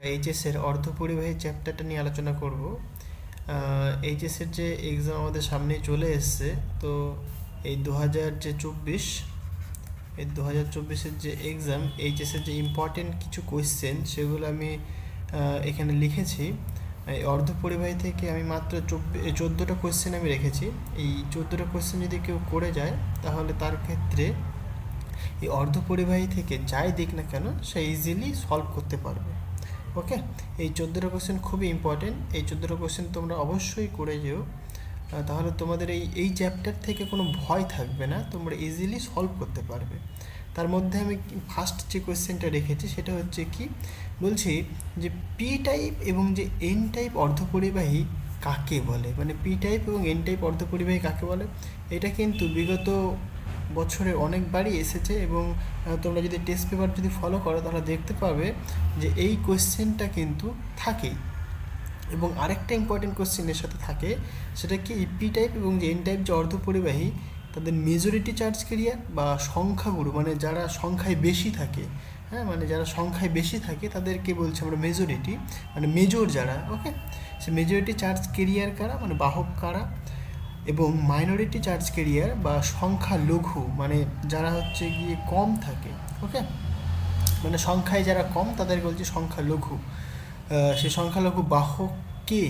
এইচএসের অর্ধপরিবাহী চ্যাপ্টারটা নিয়ে আলোচনা করব। এইচএসের যে এক্সাম আমাদের সামনে চলে এসছে, তো এই দু হাজার যে চব্বিশ, এই দু হাজার চব্বিশের যে এক্সাম এইচএসের যে ইম্পর্টেন্ট কিছু কোয়েশ্চেন সেগুলো আমি এখানে লিখেছি। এই অর্ধপরিবাহী থেকে আমি মাত্র চব্বিশ চোদ্দোটা কোয়েশ্চেন আমি রেখেছি। এই চোদ্দোটা কোয়েশ্চেন যদি কেউ করে যায়, তাহলে তার ক্ষেত্রে এই অর্ধপরিবাহী থেকে যাই দিক না কেন, সে ইজিলি সলভ করতে পারবে। ওকে এই চোদ্দোটা কোশ্চেন খুবই ইম্পর্টেন্ট এই চোদ্দোটা কোশ্চেন তোমরা অবশ্যই করে যেও। তাহলে তোমাদের এই এই চ্যাপ্টার থেকে কোনো ভয় থাকবে না। তোমরা ইজিলি সলভ করতে পারবে। তার মধ্যে আমি ফার্স্ট যে কোয়েশ্চেনটা রেখেছি, সেটা হচ্ছে কি? বলছি যে পি টাইপ এবং যে এন টাইপ অর্ধপরিবাহী কাকে বলে? মানে পি টাইপ এবং এন টাইপ অর্ধপরিবাহী কাকে বলে? এটা কিন্তু বিগত বছরে অনেকবারই এসেছে এবং তোমরা যদি টেস্ট পেপার যদি ফলো করো, তাহলে দেখতে পাবে যে এই কোশ্চেনটা কিন্তু থাকেই। এবং আরেকটা ইম্পর্টেন্ট কোশ্চেন এর সাথে থাকে, সেটা কি পি টাইপ এবং যে এন টাইপ যে অর্ধপরিবাহী, তাদের মেজরিটি চার্জ ক্যারিয়ার বা সংখ্যাগুরু মানে যারা সংখ্যায় বেশি থাকে হ্যাঁ মানে যারা সংখ্যায় বেশি থাকে, তাদেরকে বলছি আমরা মেজরিটি মানে মেজর যারা ওকে সে মেজরিটি চার্জ ক্যারিয়ার কারা মানে বাহক কারা? এবং মাইনরিটি চার্জ ক্যারিয়ার বা সংখ্যা লঘু মানে যারা হচ্ছে গিয়ে কম থাকে ওকে মানে সংখ্যায় যারা কম তাদের বলছি সংখ্যা লঘু। সে সংখ্যালঘু বাহক কে?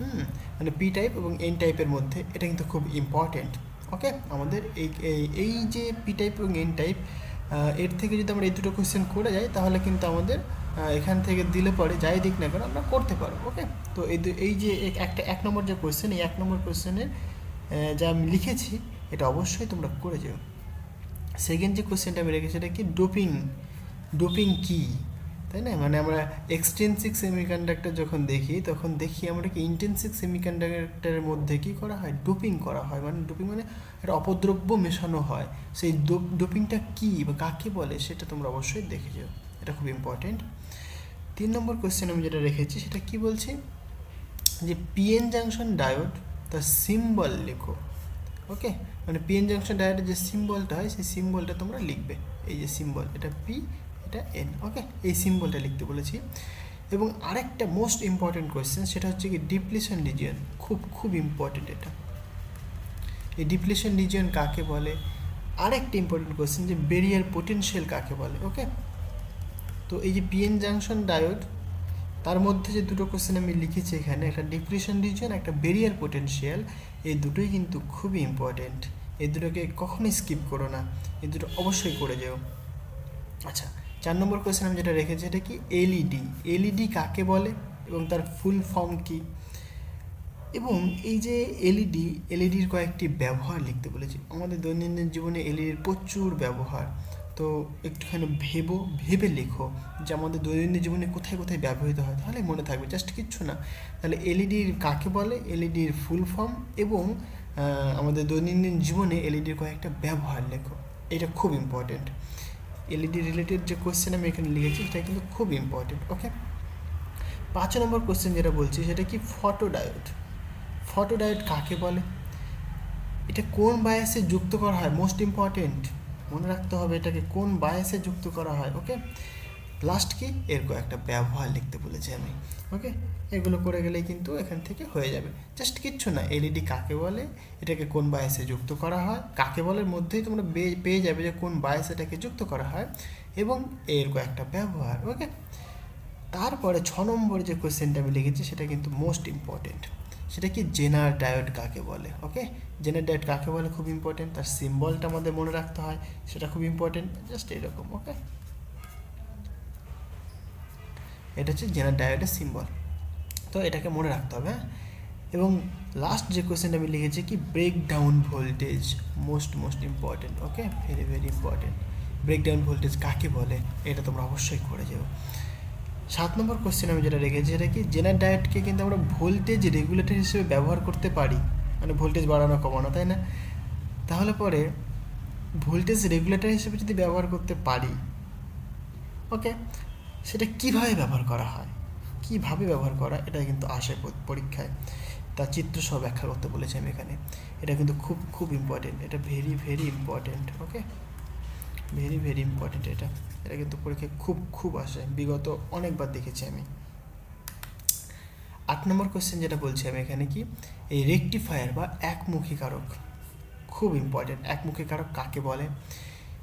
হুম মানে পি টাইপ এবং এন টাইপের মধ্যে, এটা কিন্তু খুব ইম্পর্ট্যান্ট ওকে আমাদের এই, এই- এই যে পি টাইপ এবং এন টাইপের থেকে যদি আমরা এই দুটো কোয়েশ্চেন করে যাই, তাহলে কিন্তু আমাদের এখান থেকে দিলে পরে যাই দিক না কেন, আমরা করতে পারব ওকে তো এই এই যে একটা এক নম্বর যে কোয়েশ্চেন এই এক নম্বর কোয়েশ্চেনের যা আমি লিখেছি, এটা অবশ্যই তোমরা করে যেও। সেকেন্ড যে কোশ্চেনটা আমি রেখেছি, সেটা কি? ডোপিং ডোপিং কি? তাই না? মানে আমরা এক্সটেন্সিক সেমিকন্ডাক্টর যখন দেখি, তখন দেখি আমরা কি ইন্টেন্সিক সেমিকন্ডাক্টরের মধ্যে কি করা হয়? ডোপিং করা হয়। মানে ডোপিং মানে একটা অপদ্রব্য মেশানো হয়। সেই ডোপিংটা কি বা কাকে বলে, সেটা তোমরা অবশ্যই দেখে যাও। এটা খুব ইম্পর্টেন্ট তিন নম্বর কোয়েশ্চেন আমি যেটা রেখেছি, সেটা কি বলছি? যে পিএন জাংশন ডায়োড তার সিম্বল লেখো ওকে মানে পিএন জাংশন ডায়োডের যে সিম্বলটা হয়, সেই সিম্বলটা তোমরা লিখবে। এই যে সিম্বল এটা পি এটা এন ওকে এই সিম্বলটা লিখতে বলেছি। এবং আরেকটা মোস্ট ইম্পর্টেন্ট কোয়েশ্চেন সেটা হচ্ছে কি ডিপ্লিশন রিজিয়ন খুব খুব ইম্পর্টেন্ট এটা। এই ডিপ্লিশন রিজিয়ন কাকে বলে? আরেকটা ইম্পর্টেন্ট কোয়েশ্চেন যে বেরিয়ার পোটেনশিয়াল কাকে বলে ওকে তো এই যে পিএন জাংশন ডায়োড তার মধ্যে যে দুটো কোশ্চেন আমি লিখেছি এখানে, একটা ডিপ্রেশন রিজন একটা বেরিয়ার পোটেনশিয়াল এই দুটোই কিন্তু খুবই ইম্পর্টেন্ট এই দুটোকে কখনোই স্কিপ করো না, এই দুটো অবশ্যই করে যেও। আচ্ছা চার নম্বর কোয়েশ্চেন আমি যেটা রেখেছি, এটা কি এলইডি এলইডি কাকে বলে এবং তার ফুল ফর্ম কি? এবং এই যে এলইডি এলইডির কয়েকটি ব্যবহার লিখতে বলেছি। আমাদের দৈনন্দিন জীবনে এলইডির প্রচুর ব্যবহার। তো একটুখানি ভেবো, ভেবে লেখো যে আমাদের দৈনন্দিন জীবনে কোথায় কোথায় ব্যবহৃত হয়, তাহলে মনে থাকবে। জাস্ট কিচ্ছু না। তাহলে এলইডির কাকে বলে? এলইডির ফুল ফর্ম এবং আমাদের দৈনন্দিন জীবনে এলইডির কয়েকটা ব্যবহার লেখো। এটা খুব ইম্পর্টেন্ট এলইডি রিলেটেড যে কোয়েশ্চেন আমি এখানে লিখেছি, সেটা কিন্তু খুব ইম্পর্টেন্ট ওকে পাঁচ নম্বর কোশ্চেন যেটা বলছি, সেটা কি ফটো ডায়োড ফটো ডায়োড কাকে বলে? এটা কোন বায়াসে যুক্ত করা হয়? মোস্ট ইম্পর্টেন্ট মনে রাখতে হবে এটাকে কোন বায়াসে যুক্ত করা হয় ওকে লাস্ট কি? এর কয়েকটা ব্যবহার লিখতে বলেছি আমি ওকে এগুলো করে গেলেই কিন্তু এখান থেকে হয়ে যাবে। জাস্ট কিচ্ছু না এলইডি কাকে বলে? এটাকে কোন বায়াসে যুক্ত করা হয়? কাকে বলের মধ্যেই তোমরা পেয়ে যাবে যে কোন বায়াসে এটাকে যুক্ত করা হয়। এবং এর কয়েকটা ব্যবহার ওকে তারপরে ছ নম্বর যে কোয়েশ্চেনটা আমি লিখেছি, সেটা কিন্তু মোস্ট ইম্পর্টেন্ট সেটা কি জেনার ডায়োড কাকে বলে ওকে জেনার ডায়োড কাকে বলে খুব ইম্পর্টেন্ট তার সিম্বলটা আমাদের মনে রাখতে হয়, সেটা খুব ইম্পর্টেন্ট জাস্ট এরকম ওকে এটা হচ্ছে জেনার ডায়োডের সিম্বল তো এটাকে মনে রাখতে হবে হ্যাঁ? এবং লাস্ট যে কোয়েশ্চেনটা আমি লিখেছি কি break down voltage most most important okay very very important breakdown voltage কাকে বলে, এটা তোমরা অবশ্যই করে যাও। সাত নম্বর কোশ্চেন আমি যেটা রেখেছি, সেটা কি? জেনার ডায়েটকে কিন্তু আমরা ভোল্টেজ রেগুলেটর হিসেবে ব্যবহার করতে পারি। মানে ভোল্টেজ বাড়ানো, কমানো, তাই না? তাহলে পরে ভোল্টেজ রেগুলেটর হিসেবে যদি ব্যবহার করতে পারি, ওকে, সেটা কীভাবে ব্যবহার করা হয়? কীভাবে ব্যবহার করা? এটা কিন্তু আসে পরীক্ষায়। তার চিত্র সহ ব্যাখ্যা করতে বলেছি আমি এখানে। এটা কিন্তু খুব খুব ইম্পর্টেন্ট এটা very very important okay very very important এটা। এটা কিন্তু পরীক্ষায় খুব খুব আসে। বিগত অনেকবার দেখেছি আমি। আট নম্বর কোয়েশ্চেন যেটা বলছি আমি এখানে কি? এই রেকটিফায়ার বা একমুখী কারক খুব ইম্পর্টেন্ট একমুখী কারক কাকে বলে?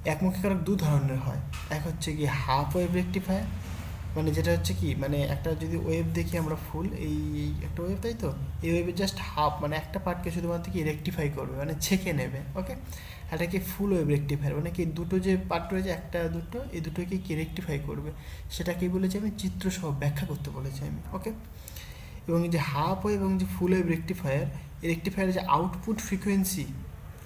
একমুখী কারক দু ধরনের হয়। এক হচ্ছে কি হাফ ওয়েভ রেকটিফায়ার মানে যেটা হচ্ছে কি মানে একটা যদি ওয়েভ দেখি আমরা ফুল এই একটা ওয়েভ তাই তো? এই ওয়েভের জাস্ট হাফ মানে একটা পার্টকে শুধুমাত্র কি রেকটিফাই করবে মানে ছেঁকে নেবে ওকে এটা কি ফুল ওয়েভ রেকটিফায়ার মানে কি দুটো যে পার্ট রয়েছে, একটা দুটো, এই দুটোকে কি রেকটিফাই করবে? সেটাকে বলেছি আমি চিত্রসহ ব্যাখ্যা করতে বলেছি আমি ওকে এবং যে হাফ ওয়েভ এবং যে ফুল ওয়েভ রেকটিফায়ার এই রেকটিফায়ারের যে আউটপুট ফ্রিকোয়েন্সি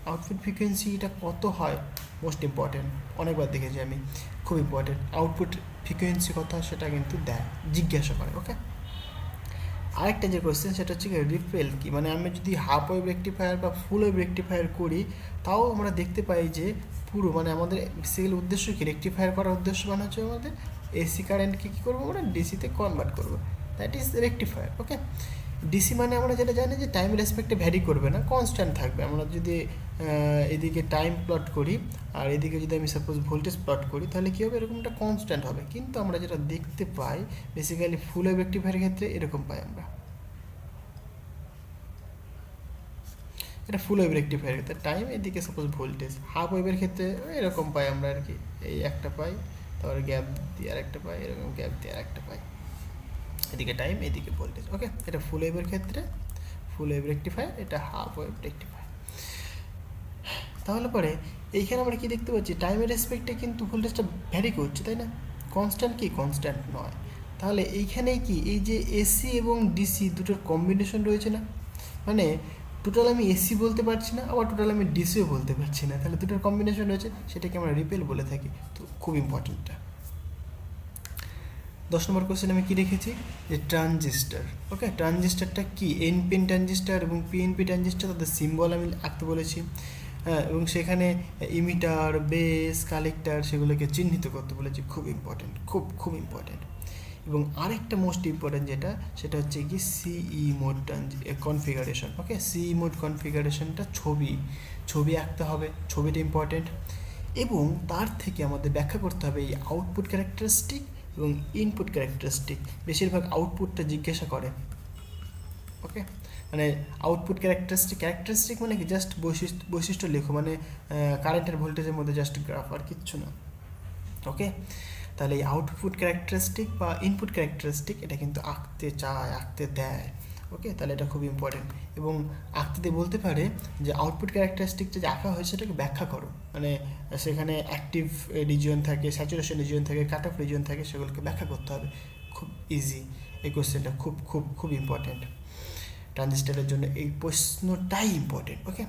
আউটপুট ফ্রিকোয়েন্সিটা কত হয়? মোস্ট ইম্পর্টেন্ট অনেকবার দেখেছি আমি, খুব ইম্পর্টেন্ট আউটপুট ফ্রিকোয়েন্সি কথা সেটা কিন্তু দেয়, জিজ্ঞাসা করে ওকে আরেকটা যে কোয়েশ্চেন সেটা হচ্ছে কি রিপেল কি? মানে আমি যদি হাফ ওয়েভ রেকটিফায়ার বা ফুল ওয়েভ রেকটিফায়ার করি, তাও আমরা দেখতে পাই যে পুরো মানে আমাদের সেগুলো উদ্দেশ্য কি? রেক্টিফায়ার করার উদ্দেশ্য মানে হচ্ছে আমাদের এসি কারেন্টকে কী করব আমরা? ডিসিতে কনভার্ট করব। That is rectifier okay DC মানে আমরা যেটা জানি যে টাইম রেসপেক্টে ভ্যারি করবে না কনস্ট্যান্ট থাকবে। আমরা যদি এদিকে টাইম প্লট করি আর এদিকে যদি আমি সাপোজ ভোল্টেজ প্লট করি, তাহলে কী হবে? এরকম একটা কনস্ট্যান্ট হবে। কিন্তু আমরা যেটা দেখতে পাই বেসিক্যালি ফুল রেকটিফায়ারের ক্ষেত্রে এরকম পাই আমরা। এটা ফুল ওয়েভ রেকটিফায়ারের ক্ষেত্রে টাইম এদিকে সাপোজ ভোল্টেজ হাফ ওয়েভের ক্ষেত্রে এরকম পাই আমরা আর কি। এই একটা পাই, তারপরে গ্যাপ দিয়ে আর একটা পাই, এরকম গ্যাপ দিয়ে আরেকটা পাই এদিকে টাইম এদিকে ভোল্টেজ ওকে এটা ফুল ওয়েভের ক্ষেত্রে ফুল ওয়েভ রেকটিফায়ার এটা হাফ ওয়েভ রেকটিফায়ার তাহলে পরে এইখানে আমরা কি দেখতে পাচ্ছি? টাইমের রেসপেক্টে কিন্তু ভোল্টেজটা ভ্যারি করছে, তাই না? কনস্ট্যান্ট কি? কনস্ট্যান্ট নয়। তাহলে এইখানেই কি? এই যে এসি এবং ডিসি দুটোর কম্বিনেশন রয়েছে না? মানে টোটাল আমি এসি বলতে পারছি না, আবার টোটাল আমি ডিসিও বলতে পারছি না। তাহলে দুটোর কম্বিনেশন রয়েছে, সেটাকে আমরা রিপেল বলে থাকি। তো খুব ইম্পর্টেন্টটা দশ নম্বর কোশ্চেন আমি কী রেখেছি যে ট্রানজিস্টার ওকে ট্রানজিস্টারটা কি? এনপিন ট্রানজিস্টার এবং পিএনপি ট্রানজিস্টার তাদের সিম্বল আমি আঁকতে বলেছি। হ্যাঁ এবং সেখানে ইমিটার বেস কালেক্টার সেগুলোকে চিহ্নিত করতে বলেছি। খুব ইম্পর্টেন্ট খুব খুব ইম্পর্টেন্ট এবং আরেকটা মোস্ট ইম্পর্টেন্ট যেটা, সেটা হচ্ছে কি সিই মোড কনফিগারেশন ওকে সিই মোড কনফিগারেশনটা ছবি ছবি আঁকতে হবে, ছবিটা ইম্পর্টেন্ট এবং তার থেকে আমাদের ব্যাখ্যা করতে হবে এই আউটপুট ক্যারেক্টারিস্টিক এবং ইনপুট ক্যারেক্টারিস্টিক বেশিরভাগ আউটপুটটা জিজ্ঞাসা করে। ওকে মানে আউটপুট ক্যারেক্টারিস্টিক ক্যারেক্টারিস্টিক মানে কি? জাস্ট বৈশিষ্ট্য বৈশিষ্ট্য লেখো। মানে কারেন্টের ভোল্টেজের মধ্যে জাস্ট গ্রাফ আর কিচ্ছু না। ওকে তাহলে এই আউটপুট ক্যারেক্টারিস্টিক বা ইনপুট ক্যারেক্টারিস্টিক এটা কিন্তু আঁকতে চায়, আঁকতে দেয়। ওকে? তাহলে এটা খুব ইম্পর্টেন্ট এবং আঁকতে বলতে পারে যে আউটপুট ক্যারেক্টারিস্টিক যে আঁকা হয়েছে সেটাকে ব্যাখ্যা করো। মানে সেখানে অ্যাক্টিভ রিজিয়ন থাকে স্যাচুরেশন রিজিয়ন থাকে কাট অফ রিজিয়ন থাকে, সেগুলোকে ব্যাখ্যা করতে হবে। খুব ইজি এই কোশ্চেনটা খুব খুব খুব ইম্পর্টেন্ট ট্রানজিস্টারের জন্য এই প্রশ্নটাই ইম্পর্টেন্ট ওকে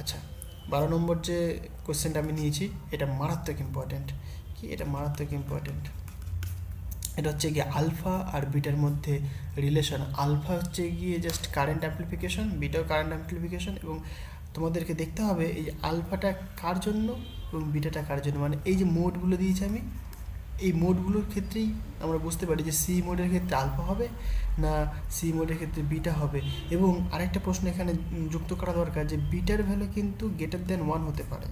আচ্ছা বারো নম্বর যে কোশ্চেনটা আমি নিয়েছি, এটা মারাত্মক ইম্পর্টেন্ট কি? এটা মারাত্মক ইম্পর্টেন্ট এটা হচ্ছে গিয়ে আলফা আর বিটার মধ্যে রিলেশন আলফা হচ্ছে গিয়ে জাস্ট কারেন্ট অ্যাপ্লিফিকেশন বিটাও কারেন্ট অ্যাপ্লিফিকেশন এবং তোমাদেরকে দেখতে হবে এই আলফাটা কার জন্য এবং বিটাটা কার জন্য? মানে এই যে মোডগুলো দিয়েছি আমি, এই মোডগুলোর ক্ষেত্রেই আমরা বুঝতে পারি যে সি মোডের ক্ষেত্রে আলফা হবে না সি মোডের ক্ষেত্রে বিটা হবে। এবং আরেকটা প্রশ্ন এখানে যুক্ত করা দরকার যে বিটার ভ্যালু কিন্তু গ্রেটার দেন ওয়ান হতে পারে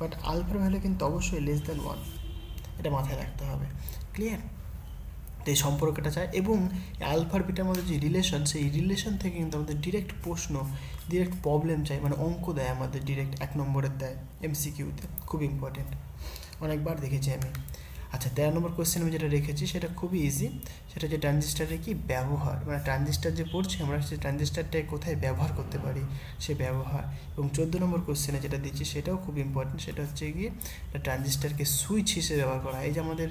বাট আলফার ভ্যালু কিন্তু অবশ্যই লেস দেন ওয়ান এটা মাথায় রাখতে হবে। ক্লিয়ার এই সম্পর্কটা চায় এবং আলফার বিটার মধ্যে যে রিলেশন সেই রিলেশন থেকে কিন্তু আমাদের ডিরেক্ট প্রশ্ন ডিরেক্ট প্রবলেম চাই মানে অঙ্ক দেয় আমাদের ডিরেক্ট এক নম্বরের দেয় এমসিকিউতে খুব ইম্পর্টেন্ট অনেকবার দেখেছি আমি। আচ্ছা তেরো নম্বর কোয়েশ্চেন আমি যেটা রেখেছি, সেটা খুবই ইজি সেটা যে ট্রানজিস্টারের কি ব্যবহার? মানে ট্রানজিস্টার যে পড়ছি আমরা, সেই ট্রানজিস্টারটাকে কোথায় ব্যবহার করতে পারি? সে ব্যবহার। এবং চোদ্দ নম্বর কোয়েশ্চেনে যেটা দিচ্ছি, সেটাও খুব ইম্পর্টেন্ট সেটা হচ্ছে গিয়ে ট্রানজিস্টারকে সুইচ হিসেবে ব্যবহার করা এই যে আমাদের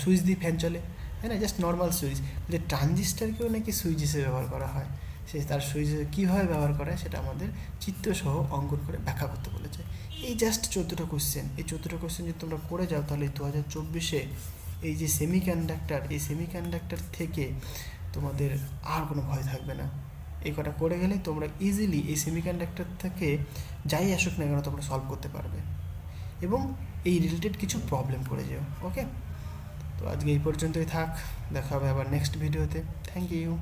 সুইচ দিয়ে ফ্যান চলে। তাই না জাস্ট নর্মাল সুইচ যে ট্রানজিস্টারকেও নাকি সুইচ হিসেবে ব্যবহার করা হয়? সে তার সুইচ কীভাবে ব্যবহার করা হয়, সেটা আমাদের চিত্রসহ অঙ্কন করে ব্যাখ্যা করতে বলেছে। এই জাস্ট চোদ্দোটা কোশ্চেন এই চোদ্দোটা কোশ্চেন যদি তোমরা করে যাও, তাহলে দু হাজার চব্বিশে এই যে সেমি কন্ডাক্টার এই সেমি কন্ডাক্টার থেকে তোমাদের আর কোনো ভয় থাকবে না। এই কটা করে গেলে তোমরা ইজিলি এই সেমি কন্ডাক্টার থেকে যাই আসুক না কেন তোমরা সলভ করতে পারবে। এবং এই রিলেটেড কিছু প্রবলেম করে যেও ওকে তো আজকে এই পর্যন্তই থাক দেখা হবে আবার নেক্সট ভিডিওতে থ্যাংক ইউ